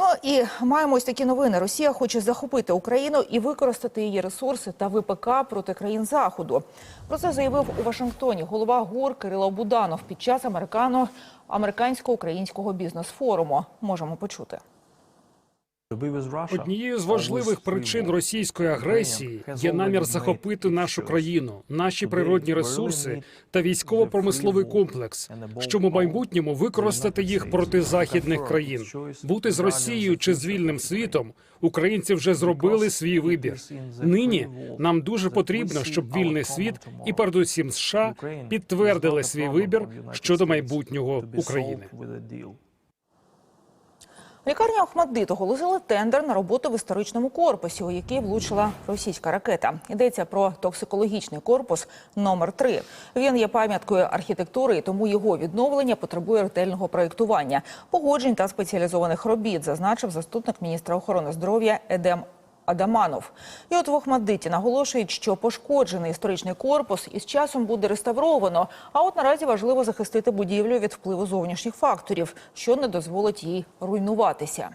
Ну і маємо ось такі новини. Росія хоче захопити Україну і використати її ресурси та ВПК проти країн заходу. Про це заявив у Вашингтоні голова ГУР Кирило Буданов під час американо американсько-українського бізнес-форуму. Можемо почути. Однією з важливих причин російської агресії є намір захопити нашу країну, наші природні ресурси та військово-промисловий комплекс, щоб у майбутньому використати їх проти західних країн. Бути з Росією чи з вільним світом українці вже зробили свій вибір. Нині нам дуже потрібно, щоб вільний світ і передусім США підтвердили свій вибір щодо майбутнього України. Лікарня Охмаддит оголосила тендер на роботу в історичному корпусі, у який влучила російська ракета. Йдеться про токсикологічний корпус номер 3 Він є пам'яткою архітектури, і тому його відновлення потребує ретельного проєктування, погоджень та спеціалізованих робіт, зазначив заступник міністра охорони здоров'я Едем. Адаманов. І от в Охмаддиті наголошують, що пошкоджений історичний корпус із часом буде реставровано. А от наразі важливо захистити будівлю від впливу зовнішніх факторів, що не дозволить їй руйнуватися.